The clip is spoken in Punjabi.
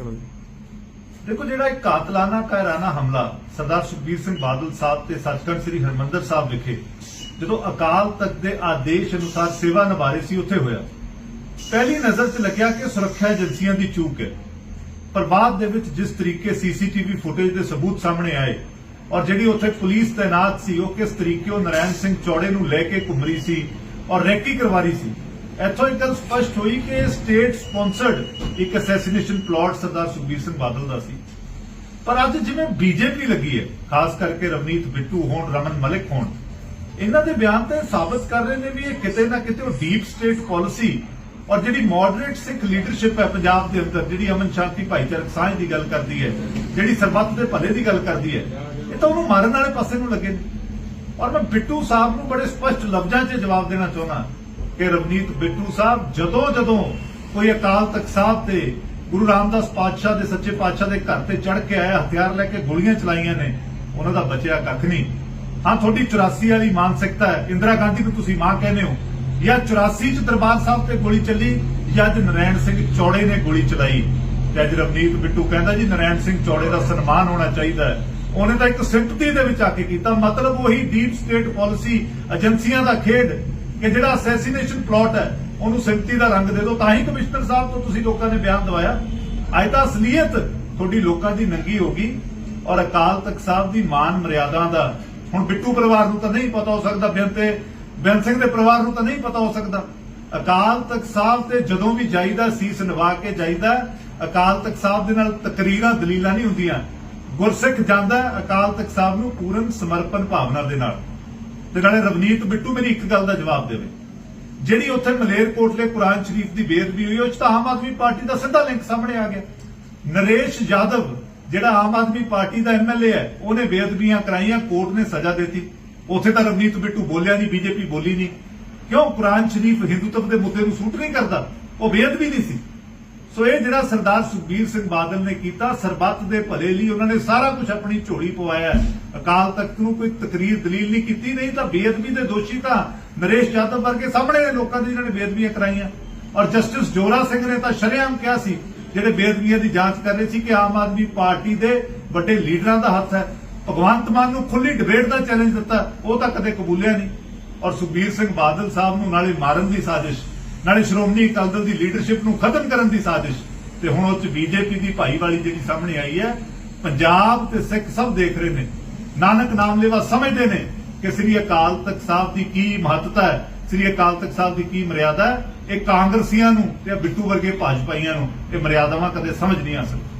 ਚਲੋ ਜੀ ਦੇਖੋ, ਜਿਹੜਾ ਇੱਕ ਕਾਤਲਾਨਾ ਕਾਇਰਾਨਾ ਹਮਲਾ ਸਰਦਾਰ ਸੁਖਬੀਰ ਸਿੰਘ ਬਾਦਲ ਸਾਹਿਬ ਤੇ ਸੱਚਖੰਡ ਸ੍ਰੀ ਹਰਮੰਦਰ ਸਾਹਿਬ ਵਿਖੇ ਜਦੋਂ ਅਕਾਲ ਤਖਤ ਦੇ ਆਦੇਸ਼ ਅਨੁਸਾਰ ਸੇਵਾ ਨਿਭਾ ਸੀ, ਉੱਥੇ ਹੋਇਆ। ਪਹਿਲੀ ਨਜ਼ਰ 'ਚ ਲੱਗਿਆ ਕਿ ਸੁਰੱਖਿਆ ਏਜੰਸੀਆਂ ਦੀ ਚੂਕ ਹੈ। ਪਰ ਬਾਅਦ ਦੇ ਵਿੱਚ ਜਿਸ ਤਰੀਕੇ ਸੀਸੀਟੀਵੀ ਫੁਟੇਜ ਦੇ ਸਬੂਤ ਸਾਹਮਣੇ ਆਏ ਔਰ ਜਿਹੜੀ ਉੱਥੇ ਪੁਲਿਸ ਤਾਇਨਾਤ ਸੀ, ਉਹ ਕਿਸ ਤਰੀਕੇ ਉਹ ਨਰੈਣ ਸਿੰਘ ਚੌੜੇ ਨੂੰ ਲੈ ਕੇ ਘੁੰਮ ਰਹੀ ਸੀ ਔਰ ਰੈਕੀ ਕਰਵਾ ਰਹੀ ਸੀ ਇੱਥੋਂ ਇੱਕ ਗੱਲ ਸਪਸ਼ਟ ਹੋਈ ਕਿ ਸਟੇਟ ਸਪਾਂਸਰਡ ਇੱਕ ਅਸੈਸੀਨੇਸ਼ਨ ਪਲਾਟ ਸਰਦਾਰ ਸੁਖਬੀਰ ਸਿੰਘ ਬਾਦਲ ਦਾ ਸੀ। ਪਰ ਅੱਜ ਜਿਵੇਂ ਬੀਜੇਪੀ ਲੱਗੀ ਹੈ, ਖਾਸ ਕਰਕੇ ਰਵਨੀਤ ਬਿੱਟੂ ਹੋਣ, ਰਮਨ ਮਲਿਕ ਹੋਣ, ਇਹਨਾਂ ਦੇ ਬਿਆਨ ਤੇ ਸਾਬਤ ਕਰ ਰਹੇ ਨੇ ਵੀ ਇਹ ਕਿਤੇ ਨਾ ਕਿਤੇ ਉਹ ਡੀਪ ਸਟੇਟ ਪਾਲਿਸੀ ਔਰ ਜਿਹੜੀ ਮੋਡਰੇਟ ਸਿੱਖ ਲੀਡਰਸ਼ਿਪ ਹੈ ਪੰਜਾਬ ਦੇ ਅੰਦਰ, ਜਿਹੜੀ ਅਮਨ ਸ਼ਾਂਤੀ ਭਾਈਚਾਰਕ ਸਾਂਝ ਦੀ ਗੱਲ ਕਰਦੀ ਹੈ, ਜਿਹੜੀ ਸਰਬੱਤ ਦੇ ਭਲੇ ਦੀ ਗੱਲ ਕਰਦੀ ਹੈ, ਇਹ ਤਾਂ ਉਹਨੂੰ ਮਾਰਨ ਵਾਲੇ ਪਾਸੇ ਨੂੰ ਲੱਗੇ ਨੇ। ਔਰ ਮੈਂ ਬਿੱਟੂ ਸਾਹਿਬ ਨੂੰ ਬੜੇ ਸਪਸ਼ਟ ਲਫ਼ਜ਼ਾਂ 'ਚ ਜਵਾਬ ਦੇਣਾ ਚਾਹੁੰਦਾ ਕਿ ਰਵਨੀਤ ਬਿੱਟੂ ਸਾਹਿਬ ਜਦੋਂ ਜਦੋਂ ਕੋਈ ਅਕਾਲ ਤਖਤ ਸਾਹਿਬ ਤੇ ਗੁਰੂ ਰਾਮਦਾਸ ਪਾਤਸ਼ਾਹ ਦੇ ਸੱਚੇ ਪਾਤਸ਼ਾਹ ਦੇ ਘਰ ਤੇ ਚੜ ਕੇ ਆਇਆ, ਹਥਿਆਰ ਲੈ ਕੇ ਗੋਲੀਆਂ ਚਲਾਈਆਂ ਨੇ, ਉਹਨਾਂ ਦਾ ਬਚਿਆ ਕੱਖ ਨਹੀਂ। ਹਾਂ, ਤੁਹਾਡੀ 84 ਵਾਲੀ ਮਾਨਸਿਕਤਾ ਹੈ। ਇੰਦਰਾ ਗਾਂਧੀ ਨੂੰ ਤੁਸੀਂ ਮਾਂ ਕਹਿੰਦੇ ਹੋ। ਜਾਂ 84 ਚ ਦਰਬਾਰ ਸਾਹਿਬ ਤੇ ਗੋਲੀ ਚੱਲੀ, ਜਾਂ ਅੱਜ ਨਰੈਣ ਸਿੰਘ ਚੌੜੇ ਨੇ ਗੋਲੀ ਚਲਾਈ। ਤੇ ਅੱਜ ਰਵਨੀਤ ਬਿੱਟੂ ਕਹਿੰਦਾ ਜੀ, ਨਰੈਣ ਸਿੰਘ ਚੌੜੇ ਦਾ ਸਨਮਾਨ ਹੋਣਾ ਚਾਹੀਦਾ ਹੈ। ਉਹਨੇ ਤਾਂ ਇੱਕ ਸਿੰਪਥੀ ਦੇ ਵਿੱਚ ਆ ਕੇ ਕੀਤਾ। ਮਤਲਬ ਉਹੀ ਡੀਪ ਸਟੇਟ ਪਾਲਿਸੀ ਏਜੰਸੀਆਂ ਦਾ ਖੇਡ ਕਿ ਜਿਹੜਾ ਅਸੈਸੀਨੇਸ਼ਨ ਪਲਾਟ ਹੈ, ਉਹਨੂੰ ਸਿੰਪਥੀ ਦਾ ਰੰਗ ਦੇ ਦਿਓ। ਤਾਂ ਹੀ ਕਮਿਸ਼ਨਰ ਸਾਹਿਬ ਤੋਂ ਤੁਸੀਂ ਲੋਕਾਂ ਨੇ ਬਿਆਨ ਦਵਾਇਆ। ਅੱਜ ਤਾਂ ਅਸਲੀਅਤ ਤੁਹਾਡੀ ਲੋਕਾਂ ਦੀ ਨੰਗੀ ਹੋ ਗਈ ਔਰ ਅਕਾਲ ਤਖਤ ਸਾਹਿਬ ਦੀ ਮਾਨ ਮਰਿਆਦਾ ਦਾ ਹੁਣ ਬਿੱਟੂ ਪਰਿਵਾਰ ਨੂੰ ਤਾਂ ਨਹੀਂ ਪਤਾ ਹੋ ਸਕਦਾ ਬੇਅੰਤ ਤੇ ਸਿੰਘ ਦੇ ਪਰਿਵਾਰ ਨੂੰ ਤਾਂ ਨਹੀਂ ਪਤਾ ਹੋ ਸਕਦਾ। ਅਕਾਲ ਤਖਤ ਸਾਹਿਬ ਤੇ ਜਦੋਂ ਵੀ ਜਾਈਦਾ, ਸੀਸ ਨਿਵਾ ਕੇ ਜਾਈਦਾ, ਅਕਾਲ ਤਖਤ ਸਾਹਿਬ ਦੇ ਨਾਲ ਤਕਰੀਰਾਂ, ਦਲੀਲਾਂ ਨਹੀਂ ਹੁੰਦੀਆਂ। ਗੁਰਸਿੱਖ ਜਾਂਦਾ, ਅਕਾਲ ਤਖਤ ਸਾਹਿਬ ਨੂੰ ਪੂਰਨ ਸਮਰਪਣ ਭਾਵਨਾ ਦੇ ਨਾਲ। ਤੇ ਨਾਲੇ ਰਵਨੀਤ ਬਿੱਟੂ ਮੇਰੀ ਇੱਕ ਗੱਲ ਦਾ ਜਵਾਬ ਦੇਵੇ। ਜਿਹੜੀ ਉੱਥੇ ਮਲੇਰਕੋਟਲੇ ਕੁਰਾਨ ਸ਼ਰੀਫ ਦੀ ਬੇਅਦਬੀ ਹੋਈ, ਉਹ ਚ ਤਾਂ ਆਮ ਆਦਮੀ ਪਾਰਟੀ ਦਾ ਸਿੱਧਾ ਲਿੰਕ ਸਾਹਮਣੇ ਆ ਗਿਆ। ਨਰੇਸ਼ ਯਾਦਵ, ਜਿਹੜਾ ਆਮ ਆਦਮੀ ਪਾਰਟੀ ਦਾ ਐਮਐਲਏ ਹੈ, ਉਹਨੇ ਬੇਅਦਬੀਆਂ ਕਰਾਈਆਂ, ਕੋਰਟ ਨੇ ਸਜ਼ਾ ਦਿੱਤੀ। ਉੱਥੇ ਤਾਂ ਰਵਨੀਤ ਬਿੱਟੂ ਬੋਲਿਆ ਨਹੀਂ, ਬੀਜੇਪੀ ਬੋਲੀ ਨਹੀਂ। ਕਿਉਂ? ਕੁਰਾਨ ਸ਼ਰੀਫ ਹਿੰਦੂਤਵ ਦੇ ਮੁੱਦੇ ਨੂੰ ਸੂਟ ਨਹੀਂ ਕਰਦਾ। ਉਹ ਬੇਅਦਬੀ ਨਹੀਂ ਸੀ। ਸੋ ਇਹ ਜਿਹੜਾ ਸਰਦਾਰ ਸੁਖਬੀਰ ਸਿੰਘ ਬਾਦਲ ਨੇ ਕੀਤਾ, ਸਰਬੱਤ ਦੇ ਭਲੇ ਲਈ ਉਹਨਾਂ ਨੇ ਸਾਰਾ ਕੁਝ ਆਪਣੀ ਝੋਲੀ ਪਵਾਇਆ ਅਕਾਲ ਤਖਤ ਨੂੰ ਕੋਈ ਤਕਰੀਰ ਦਲੀਲ ਨਹੀਂ ਕੀਤੀ ਨਹੀਂ ਤਾਂ ਬੇਅਦਬੀ ਦੇ ਦੋਸ਼ੀ ਤਾਂ ਨਰੇਸ਼ ਯਾਦਵ ਵਰਗੇ ਸਾਹਮਣੇ ਲੋਕਾਂ ਦੀ ਜਿਹਨਾਂ ਨੇ ਬੇਅਦਬੀਆਂ ਕਰਾਈਆਂ। ਔਰ ਜਸਟਿਸ ਜੋਰਾ ਸਿੰਘ ਨੇ ਤਾਂ ਸ਼ਰੇਆਮ ਕਿਹਾ ਸੀ, ਜਿਹੜੇ ਬੇਅਦਬੀਆਂ ਦੀ ਜਾਂਚ ਕਰ ਰਹੇ ਸੀ ਕਿ ਆਮ ਆਦਮੀ ਪਾਰਟੀ ਦੇ ਵੱਡੇ ਲੀਡਰਾਂ ਦਾ ਹੱਥ ਹੈ, ਭਗਵੰਤ ਮਾਨ ਨੂੰ ਖੁੱਲੀ ਡਿਬੇਟ ਦਾ ਚੈਲੰਜ ਦਿੱਤਾ, ਉਹ ਤਾਂ ਕਦੇ ਕਬੂਲਿਆ ਨਹੀਂ। ਔਰ ਸੁਖਬੀਰ ਸਿੰਘ ਬਾਦਲ ਸਾਹਿਬ ਨੂੰ ਨਾਲੇ ਮਾਰਨ ਦੀ ਸਾਜ਼ਿਸ਼। ਨਾਲੇ ਸ਼੍ਰੋਮਣੀ ਅਕਾਲੀ ਦਲ ਦੀ ਲੀਡਰਸ਼ਿਪ ਨੂੰ ਖਤਮ ਕਰਨ ਦੀ ਸਾਜ਼ਿਸ਼। ਤੇ ਹੁਣ ਉਹ ਚ ਬੀਜੇਪੀ ਦੀ ਭਾਈਵਾਲੀ ਜਿਹੜੀ ਸਾਹਮਣੇ ਆਈ ਹੈ, ਪੰਜਾਬ ਤੇ ਸਿੱਖ ਸਭ ਦੇਖ ਰਹੇ ਨੇ। ਨਾਨਕ ਨਾਮ ਲੈਵਾ ਸਮਝਦੇ ਨੇ ਕਿ ਸ੍ਰੀ ਅਕਾਲ ਤਖਤ ਸਾਹਿਬ ਦੀ ਕੀ ਮਹੱਤਤਾ ਹੈ, ਸ੍ਰੀ ਅਕਾਲ ਤਖਤ ਸਾਹਿਬ ਦੀ ਕੀ ਮਰਿਆਦਾ ਹੈ। ਇਹ ਕਾਂਗਰਸੀਆਂ ਨੂੰ ਤੇ ਬਿੱਟੂ ਵਰਗੇ ਭਾਜਪਾਈਆਂ ਨੂੰ ਇਹ ਮਰਿਆਦਾਵਾਂ ਕਦੇ ਸਮਝ ਨਹੀਂ ਆ ਸਕਦੀ